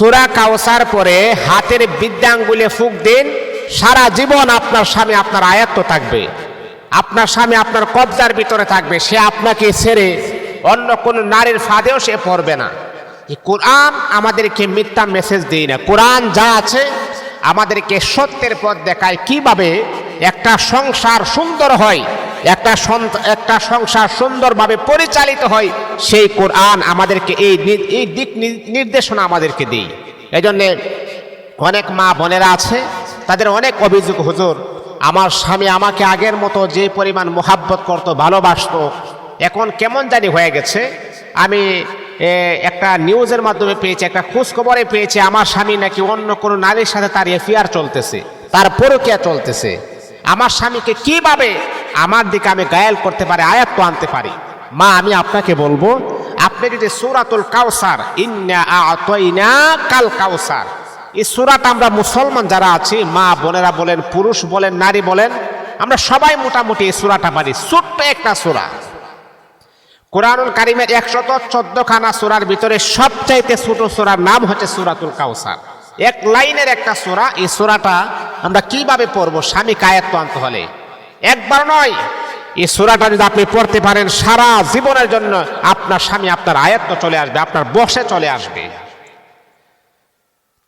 সুরা কাউসার পরে হাতের বিদ্যাঙ্গুলে ফুক দিন, সারা জীবন আপনার স্বামী আপনার আয়ত্ত থাকবে। আপনার স্বামী আপনার কবজার ভিতরে থাকবে, সে আপনাকে ছেড়ে অন্য কোনো নারীর ফাঁদেও সে পড়বে না। কোরআন আমাদেরকে মিথ্যা মেসেজ দেয় না। কোরআন যা আছে, আমাদেরকে সত্যের পথ দেখায়। কীভাবে একটা সংসার সুন্দর হয় একটা একটা সংসার সুন্দরভাবে পরিচালিত হয়, সেই কোরআন আমাদেরকে এই এই দিক নির্দেশনা আমাদেরকে দিই এই জন্যে অনেক মা বোনেরা আছে, তাদের অনেক অভিযোগ, হুজুর, আমার স্বামী আমাকে আগের মতো যে পরিমাণ মোহাব্বত করত, ভালোবাসতো, এখন কেমন জানি হয়ে গেছে। আমি একটা নিউজের মাধ্যমে পেয়েছি, একটা খোঁজখবরে পেয়েছি, আমার স্বামী নাকি অন্য কোনো নারীর সাথে তার এফিয়ার চলতেছে, তার পরকিয়া চলতেছে। আমার স্বামীকে কীভাবে আমার দিকে আমি গায়াল করতে পারি আয়াত্ত আনতে পারি? মা, আমি আপনাকে বলব, আপনি যদি সুরাতুল কাউসার আতইনা কাল কাউসার এই সুরাটা আমরা মুসলমান যারা আছি, মা বোনেরা বলেন, পুরুষ বলেন, নারী বলেন, আমরা সবাই মোটামুটি এই সুরাটা পারি ছোট্ট একটা সুরা। কোরআনুল কারিমের একশত চোদ্দ খানা সুরার ভিতরে সবচাইতে ছোট সুরার নাম হচ্ছে সুরাতুল কাউসার এক লাইনের একটা সোরা, এই সোরাটা আমরা কীভাবে পড়ব? স্বামী কায়ত্ত আনতে হলে। একবার নয়, এই সোরাটা যদি আপনি পড়তে পারেন, সারা জীবনের জন্য আপনার স্বামী আপনার আয়ত্ত চলে আসবে, আপনার বসে চলে আসবে।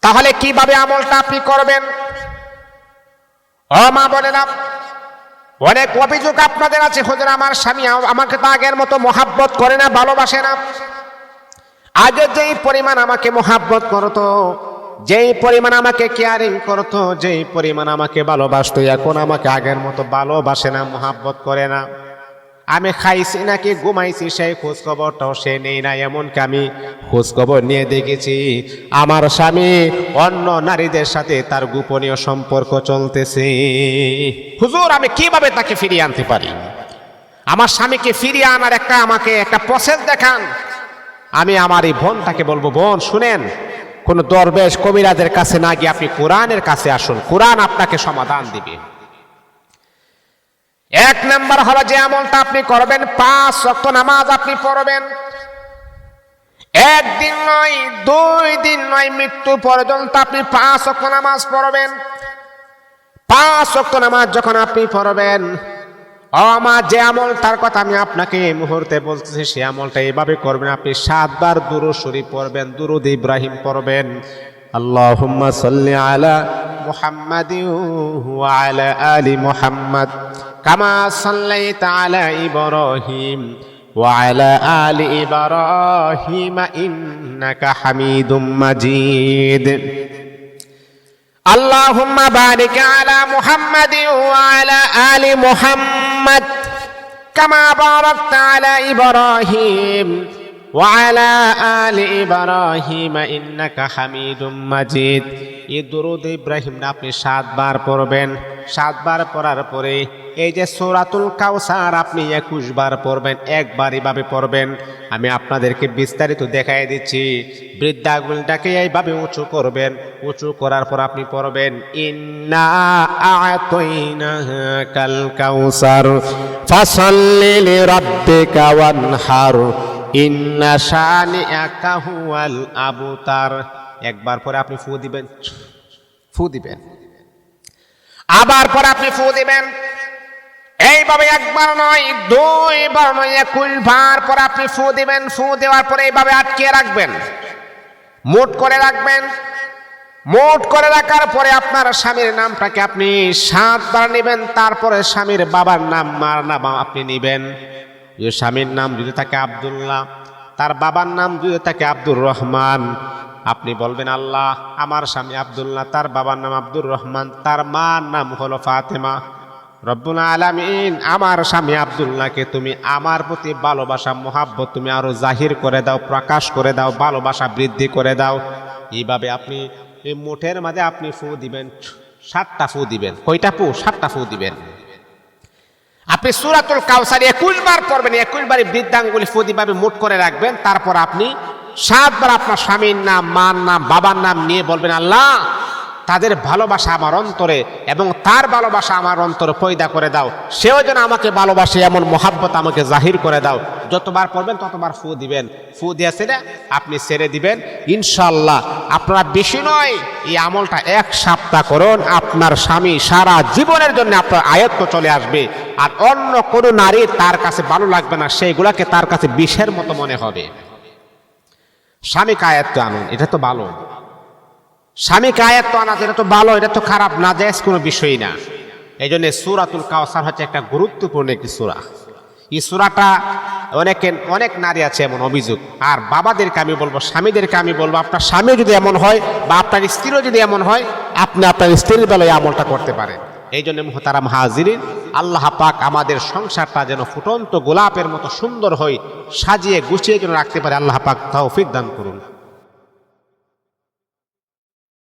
তাহলে কীভাবে আমলটা আপনি করবেন? ও মা বোনেরা অনেক অভিযোগ আপনাদের আছে, হুজুর, আমার স্বামী আমাকে তো আগের মতো মোহাব্বত করে না, ভালোবাসে না। আগে যেই পরিমাণ আমাকে মোহাব্বত করতো যেই পরিমাণ আমাকে কেয়ারিং করতো, যেই পরিমাণ আমাকে ভালোবাসতো, এখন আমাকে আগের মতো ভালোবাসে না, মোহাব্বত করে না। আমি খাইছি নাকি ঘুমাইছি সেই খোঁজ খবরটাও সে নেই না, এমনকি আমি খোঁজখবর নিয়ে দেখেছি, আমার স্বামী অন্য নারীদের সাথে তার গোপনীয় সম্পর্ক চলতেছে। হুজুর, আমি কীভাবে তাকে ফিরিয়ে আনতে পারি? আমার স্বামীকে ফিরিয়ে আনার একটা আমাকে একটা প্রসেস দেখান। আমি আমার এই বোনটাকে বলব, বোন, শুনেন কোন দরবেশ কবিরাজের কাছে না গিয়ে আপনি কোরআনের কাছে আসুন। কোরআন আপনাকে সমাধান দিবে। এক নাম্বার হলো যে আমলটা আপনি করবেন, পাঁচ অক্ট নামাজ আপনি পড়বেন। একদিন নয়, দুই দিন নয়, মৃত্যু পর্যন্ত আপনি পাঁচ অক্ট নামাজ পড়বেন। পাঁচ অক্ট নামাজ যখন আপনি পড়বেন আমার যে আমল, তার কথা আমি আপনাকে এই মুহূর্তে বলতেছি, সে আমলটা এইভাবে করবেন, আপনি সাতবার দুরু শরীফ পড়বেন, দুরুদ ইব্রাহিম পড়বেন। আল্লাহুম্মা সাল্লি আলা মুহাম্মাদি ওয়া আলি মুহাম্মদ, কামা সাল্লাইতা আলা ইব্রাহিম ওয়া আলা আলি ইব্রাহিম, ইন্নাকা হামিদুম মাজিদ। আল্লাহুম্মা বারিক আলা মুহাম্মাদি ওয়া আলা আলি মুহাম্মদ। محمد كما باركت على إبراهيم وعلى آل إبراهيم إنك حميد مجيد এই দরুদ ইব্রাহিম আপনি সাতবার পড়বেন সাতবার পড়ার পরে এই যে সূরাতুল কাউসার আপনি একুশ বার পড়বেন একবার এভাবে পড়বেন আমি আপনাদেরকে বিস্তারিত দেখাই দিচ্ছি বৃদ্ধাগুলটাকে এইভাবে উঁচু করবেন উঁচু করার পর আপনি পড়বেন ইন্না আবতার একবার পরে আপনি ফু দিবেন ফু দিবেন আবার পরে আপনি ফু দিবেন। এইভাবে একবার নয়, দুইবার নয়, একুশ বার পর আপনি ফু দিবেন। ফু দেওয়ার পরে এইভাবে আটকে রাখবেন। মুট করে রাখবেন। মুট করে রাখার পরে আপনার স্বামীর নামটাকে আপনি সাতবার নেবেন, তারপরে স্বামীর বাবার নাম, মার নাম আপনি নেবেন। স্বামীর নাম যদি থাকে আব্দুল্লাহ, তার বাবার নাম যদি থাকে আব্দুর রহমান আপনি বলবেন, আল্লাহ, আমার স্বামী আবদুল্লাহ, তার বাবার নাম আব্দুর রহমান, তার মার নাম হলো ফাতেমা। রব্বুল আলামিন, আমার স্বামী আব্দুল্লাহকে তুমি আমার প্রতি ভালোবাসা, মোহাব্বত তুমি আরও জাহির করে দাও, প্রকাশ করে দাও, ভালোবাসা বৃদ্ধি করে দাও। এইভাবে আপনি, এই মুঠের মাঝে আপনি ফু দিবেন, সাতটা ফু দিবেন। কয়টা ফু? সাতটা ফু দিবেন। আপনি সুরাতুল কাউসারি একুশ বার পড়বেন, একুশ বারে বৃদ্ধাঙ্গুলি ফদিভাবে মুট করে রাখবেন, তারপর আপনি সাতবার আপনার স্বামীর নাম, মার নাম, বাবার নাম নিয়ে বলবেন, আল্লাহ, তাদের ভালোবাসা আমার অন্তরে এবং তার ভালোবাসা আমার অন্তরে পয়দা করে দাও। সেও যেন আমাকে ভালোবাসে, এমন মোহাব্বত আমাকে জাহির করে দাও। যতবার পড়বেন, ততবার ফু দিবেন। ফু দিয়েছে না আপনি ছেড়ে দিবেন। ইনশাল্লাহ আপনারা বেশি নয়, এই আমলটা এক সপ্তাহ করুন। আপনার স্বামী সারা জীবনের জন্য আপনার আয়ত্ত চলে আসবে। আর অন্য কোনো নারী তার কাছে ভালো লাগবে না, সেইগুলাকে তার কাছে বিষের মতো মনে হবে। স্বামীকে আয়ত্ত আনুন, এটা তো ভালো। স্বামীকে আয়ত্ত আনা এটা তো ভালো, এটা তো খারাপ না যায় কোনো বিষয়ই না। এই জন্য সুরাতুল কাউসার হচ্ছে একটা গুরুত্বপূর্ণ একটি সুরা। এই সুরাটা অনেকে, অনেক নারী আছে এমন অভিযোগ, আর বাবাদেরকে আমি বলব, স্বামীদেরকে আমি বলব, আপনার স্বামীও যদি এমন হয় বা আপনার স্ত্রীও যদি এমন হয়, আপনি আপনার স্ত্রীর বেলায় আমলটা করতে পারেন। এই জন্য মোহতারাম হাজিরিন, আল্লাহ পাক আমাদের সংসারটা যেন ফুটন্ত গোলাপের মতো সুন্দর হয়ে সাজিয়ে গুছিয়ে যেন রাখতে পারে, আল্লাহ পাক তৌফিক দান করুন।